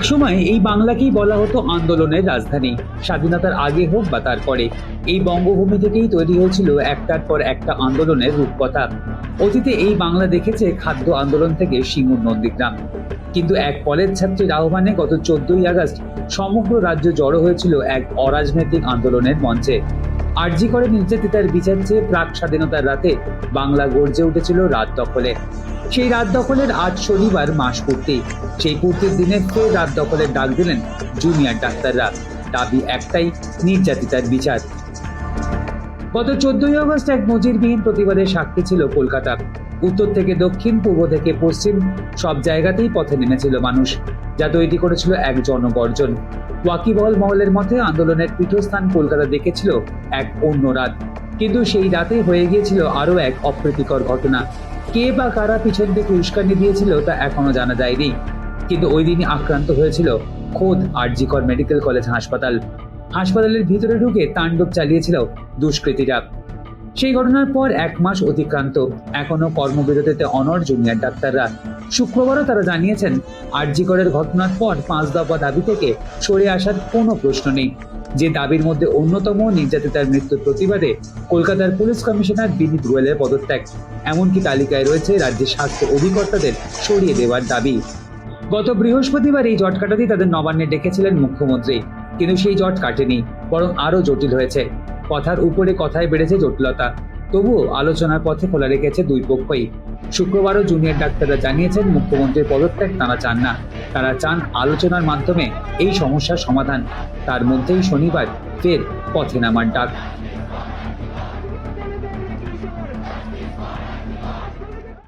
একসময় এই বাংলাকেই বলা হতো আন্দোলনের রাজধানী। স্বাধীনতার আগে হোক বা তারপরে। এই বঙ্গভূমি থেকেই তৈরি হয়েছিল একটার পর একটা আন্দোলনের রূপকথা। অতীতে এই বাংলা দেখেছে খাদ্য আন্দোলন থেকে সিঙ্গুর নন্দীগ্রাম। কিন্তু এক কলেজ ছাত্রীর আহ্বানে গত চোদ্দই আগস্ট সমগ্র রাজ্য জড়ো হয়েছিল এক অরাজনৈতিক আন্দোলনের মঞ্চে। আরজি করে নির্যাতিতার বিচার চেয়ে প্রাক স্বাধীনতার রাতে বাংলা গর্জে উঠেছিল রাত দখলে। সেই রাত দখলের আজ শনিবার মাস পূর্তি। সেই পূর্তির দিনে ফের রাত দখলের ডাক দিলেন জুনিয়র ডাক্তাররা। দাবি একটাই, নির্যাতিতার বিচার। গত চোদ্দই আগস্ট এক নজিরবিহীন প্রতিবাদের সাক্ষী ছিল কলকাতা। উত্তর থেকে দক্ষিণ, পূর্ব থেকে পশ্চিম, সব জায়গাতেই পথে নেমেছিল মানুষ, যা তৈরি করেছিল এক জনগর্জন। ওয়াকিবহল মহলের মতে আন্দোলনের পীঠস্থান কলকাতা দেখেছিল এক অন্য রাত। কিন্তু সেই রাতে হয়ে গিয়েছিল আরও এক অপ্রীতিকর ঘটনা। কে বা কারা পিছন থেকে উস্কানি দিয়েছিল তা এখনও জানা যায়নি। কিন্তু ওই দিনই আক্রান্ত হয়েছিল খোদ আরজিকর মেডিকেল কলেজ হাসপাতাল। হাসপাতালের ভিতরে ঢুকে তাণ্ডব চালিয়েছিল দুষ্কৃতীরা। সেই ঘটনার পর এক মাস অতিক্রান্ত। এখনও কর্মবিরতিতে অনর জুনিয়র ডাক্তাররা। শুক্রবারও তারা জানিয়েছেন, আরজিকরের ঘটনার পর পাঁচ দফা দাবি থেকে সরে আসার কোনো প্রশ্ন নেই। যে দাবির মধ্যে অন্যতম নির্যাতিতার মৃত্যুর প্রতিবাদে কলকাতার পুলিশ কমিশনার বিনীত গোয়েলের পদত্যাগ। এমনকি তালিকায় রয়েছে রাজ্যের স্বাস্থ্য অধিকর্তাদের সরিয়ে দেওয়ার দাবি। গত বৃহস্পতিবার এই জট কাটাতেই তাদের নবান্নে ডেকেছিলেন মুখ্যমন্ত্রী। কিন্তু সেই জট কাটেনি, বরং আরও জটিল হয়েছে। কথার উপরে কথায় বেড়েছে জটিলতা। তবুও আলোচনার পথে খোলা রেখেছে দুই পক্ষই। শুক্রবারও জুনিয়র ডাক্তাররা জানিয়েছেন, মুখ্যমন্ত্রীর পদত্যাগ তারা চান না। তারা চান আলোচনার মাধ্যমে এই সমস্যার সমাধান। তার মধ্যেই শনিবার ফের পথে নামার ডাক।